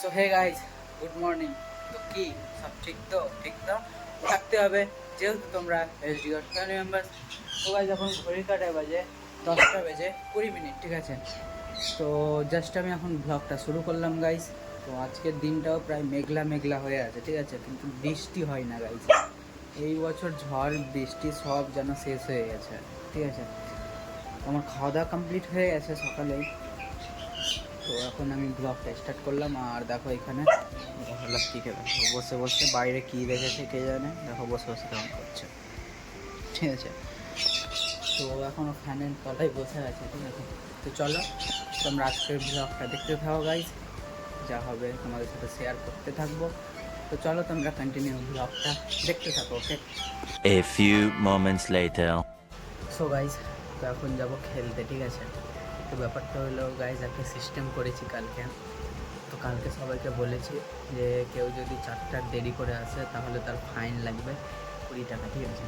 So hey guys good morning তো কি? সব ঠিক তো? ঠিক তো? থাকতে হবে। যেহেতু তোমরা এসডি মেম্বার তো গাইজ এখন ঘড়ি কাটায় বাজে দশটা বেজে কুড়ি মিনিট, ঠিক আছে? তো জাস্ট আমি এখন ব্লগটা শুরু করলাম গাইস তো আজকের দিনটাও প্রায় মেঘলা মেঘলা হয়ে আছে, ঠিক আছে? কিন্তু বৃষ্টি হয় না গাইস এই বছর ঝড়, বৃষ্টি সব যেন শেষ হয়ে গেছে, ঠিক আছে? আমার খাওয়া দাওয়া কমপ্লিট হয়ে গেছে সকালেই। তো এখন আমি ব্লগটা স্টার্ট করলাম আর দেখো এখানে লাস্টিকে দেখো বসে বসে বাইরে কী রেখেছে কে জানে? দেখো বসে বসে কেমন করছে। ঠিক আছে? তো এখনও ফ্যানের তলায় বসে আছে ঠিক আছে? তো চলো তোমরা আজকের ব্লগটা দেখতে থাকো গাইজ যা হবে তোমাদের সাথে শেয়ার করতে থাকব। তো চলো তোমরা কন্টিনিউ ব্লগটা দেখতে থাকো okay A few moments later. So guys তো এখন যাব খেলতে ঠিক আছে? তো ব্যাপারটা হলো গাইজ একটা সিস্টেম করেছি কালকে। তো কালকে সবাইকে বলেছি যে, কেউ যদি চারটার দেরি করে আসে, তাহলে তার ফাইন লাগবে কুড়ি টাকা, ঠিক আছে?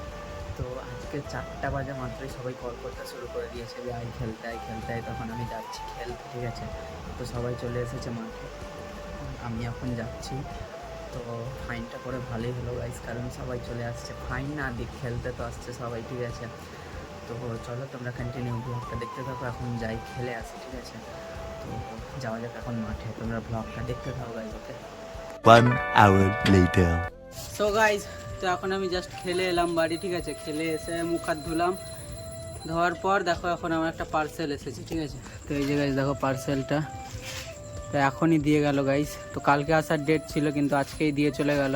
তো আজকে চারটা বাজে মাত্রই সবাই কল করতে শুরু করে দিয়েছে যে আই খেলতে আই খেলতে, আয়, তখন আমি যাচ্ছি খেলতে, ঠিক আছে? তো সবাই চলে এসেছে মাঠে। আমি এখন যাচ্ছি। তো ফাইনটা করে ভালোই হলো গাইজ কারণ সবাই চলে আসছে। ফাইন না দিক খেলতে তো আসছে সবাই, ঠিক আছে? তো চলো তোমরা কন্টিনিউ ব্লগটা দেখতে থাকো এখন যাই খেলে আসি ঠিক আছে? তো যাওয়া যাক এখন মাঠে তোমরা ব্লগটা দেখতে থাকো guys okay One hour later. So guys তো এখন আমি জাস্ট খেলে এলাম বাড়ি ঠিক আছে? খেলে এসে মুখ হাত ধুলাম ধোয়ার পর দেখো এখন আমার একটা পার্সেল এসেছে ঠিক আছে? তো এই যে গাইজ দেখো পার্সেলটা তো এখনই দিয়ে গেল গাইজ তো কালকে আসার ডেট ছিল কিন্তু আজকেই দিয়ে চলে গেল।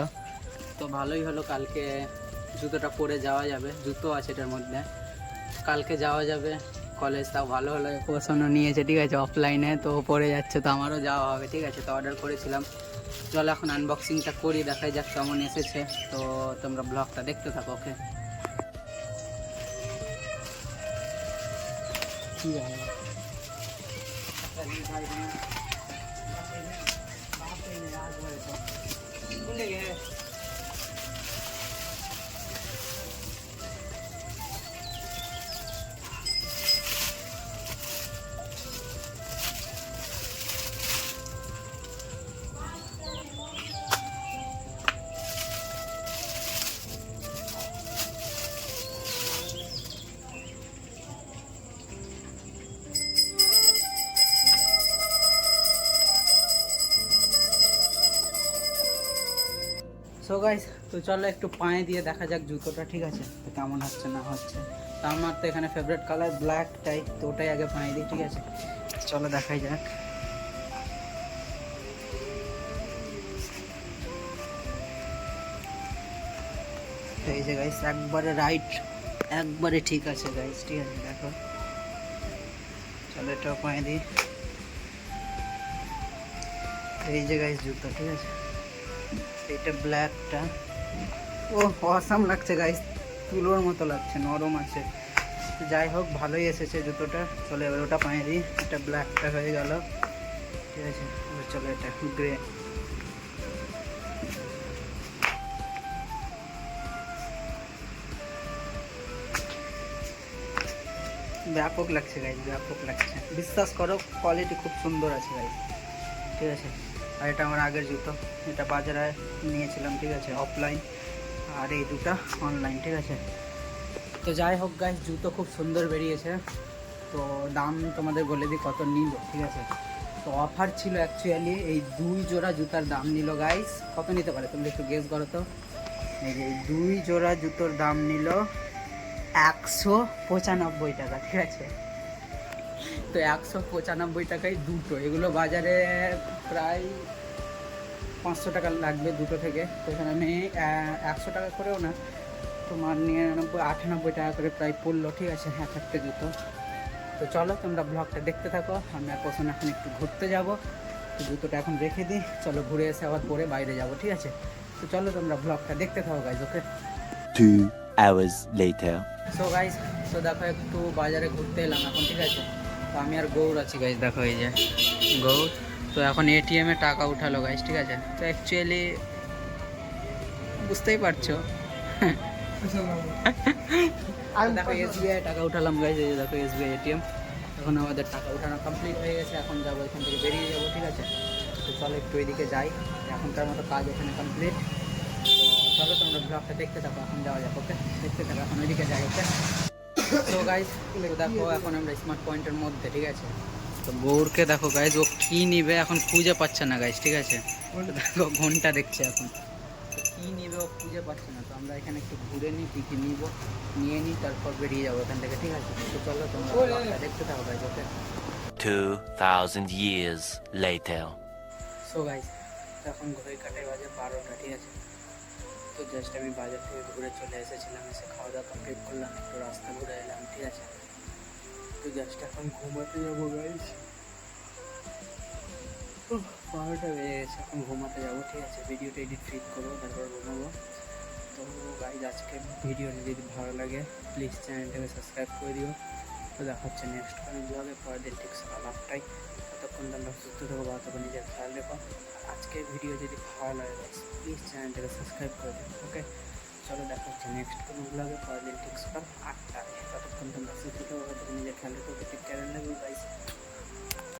তো ভালোই হলো কালকে জুতোটা পরে যাওয়া যাবে জুতো আছে এটার মধ্যে। কালকে যাওয়া যাবে কলেজ তাও ভালো হলো পছন্দ নিয়েছে ঠিক আছে অফলাইনে তো পরে যাচ্ছে তো আমারও যাওয়া হবে ঠিক আছে তো অর্ডার করেছিলাম চলো এখন আনবক্সিংটা করি দেখাই যাক কেমন এসেছে তো তোমরা ব্লগটা দেখতে থাকো ওকে? ভুলে। সো তো চলো একটু পায়ে দিয়ে দেখা যাক জুতোটা, ঠিক আছে? তো কেমন হচ্ছে, না হচ্ছে? তো আমার তো এখানে ফেভারিট কালার ব্ল্যাক টাই তো ওটাই আগে পায়ে দিই, ঠিক আছে? চলো দেখাই যাক। এই যে গাইস একবারে রাইট একবারে ঠিক আছে গাইস ঠিক আছে, দেখো। চলো এটাও পায়ে দিই। এই যে গাইস জুতো ঠিক আছে? এটা ব্ল্যাকটা ও অসাম লাগছে গাইস তুলোর মতো লাগছে, নরম আছে। যাই হোক, ভালোই এসেছে জুতোটা। চলো এবার ওটা পায়ে দিই। এটা ব্ল্যাকটা হয়ে গেল। ঠিক আছে চলো এটা গ্রে ব্যাপক লাগছে গাইজ ব্যাপক লাগছে। বিশ্বাস করো কোয়ালিটি খুব সুন্দর আছে গাইজ ঠিক আছে। আর এটা আমার আগের জুতো। এটা বাজারে নিয়েছিলাম, ঠিক আছে অফলাইন আর এই দুটা অনলাইন ঠিক আছে? তো যাই হোক গাইজ জুতো খুব সুন্দর বেরিয়েছে। তো দাম তোমাদের বলে দিই কত নিল, ঠিক আছে? তো অফার ছিল অ্যাকচুয়ালি এই দুই জোড়া জুতার দাম নিল গাইস কত নিতে পারে তোমরা একটু গেস করো তো। এই যে দুই জোড়া জুতোর দাম নিল একশো পঁচানব্বই টাকা, ঠিক আছে? তো একশো পঁচানব্বই টাকায় দুটো। এগুলো বাজারে প্রায় পাঁচশো টাকা লাগবে দুটো থেকে। তো এখানে আমি একশো টাকা করেও না তোমার নিরানব্বই আটানব্বই টাকা করে প্রায় পড়ল ঠিক আছে? এক একটা জুতো তো চলো তোমরা ব্লগটা দেখতে থাকো। আমি এখন এখন একটু ঘুরতে যাব। তো জুতোটা এখন রেখে দিই। চলো ঘুরে এসে আবার পরে বাইরে যাব ঠিক আছে? তো চলো তোমরা ব্লগটা দেখতে থাকো গাইজ ওকে. সো গাইজ তো দেখো একটু বাজারে ঘুরতে এলাম এখন ঠিক আছে? তো আমি আর গৌর আছি গাইজ দেখো এই যে গৌর তো এখন এটিএমে টাকা উঠালো গাইজ ঠিক আছে? তো অ্যাকচুয়ালি বুঝতেই পারছ। আর দেখো এসবিআই টাকা উঠালাম গাইজ এই যে দেখো এসবিআই এটিএম এখন আমাদের টাকা উঠানো কমপ্লিট হয়ে গেছে এখন যাব এখান থেকে বেরিয়ে যাব ঠিক আছে? তো চলো একটু ওইদিকে যাই এখনকার মতো কাজ এখানে কমপ্লিট তো চলো তোমরা ব্লগটা দেখতে থাকো এখন যাওয়া যাক ওকে দেখতে থাকো এখন ওইদিকে যাই ওকে তো গাইজ দেখো এখন আমরা স্মার্ট পয়েন্টের মধ্যে ঠিক আছে? তো গৌরকে দেখো গাইজ ও কি নিবে এখন খুঁজে পাচ্ছে না গাইজ ঠিক আছে? দেখো ঘণ্টা দেখছে এখন। কী নিবে ও খুঁজে পাচ্ছে না তো আমরা এখানে একটু ঘুরে নিই কী কী নিব নিয়ে নিই তারপর বেরিয়ে যাব এখান থেকে ঠিক আছে? তো চলো তোমরা দেখতে থাকো guys okay 2,000 years later. So guys এখন ঘড়ি কাটাই বাজে বারোটা ঠিক আছে? তো জাস্ট আমি বাজার থেকে ঘুরে চলে এসেছিলাম এসে খাওয়া দাওয়া কমপ্লিট করলাম একটু রাস্তা ঘুরে ঠিক আছে। তো জাস্ট এখন ঘুমাতে যাব গাইজ বারোটা বেজে গেছে, এখন ঘুমাতে যাব, ঠিক আছে। ভিডিওটা এডিট ফিট করব, তারপর ঘুমাবো। তো গাইজ আজকে ভিডিওটা যদি ভালো লাগে প্লিজ চ্যানেলটাকে সাবস্ক্রাইব করে দিও। তো দেখা হচ্ছে নেক্সট কোনো ব্লগে পরের দিন ঠিক সকাল আটটায়। ততক্ষণ তোমরা সুস্থ থাকো বা তখন নিজের খেয়াল রেখো। আজকের ভিডিও যদি ভালো লাগে প্লিজ চ্যানেলটাকে সাবস্ক্রাইব করে দিও ওকে চলো দেখা হচ্ছে নেক্সট কোনো ব্লগে পরের দিন ঠিক সকাল আটটায়। ততক্ষণ তোমরা সুস্থ থাকো নিজের খেয়াল রেখো টেক কেয়ার লাগবে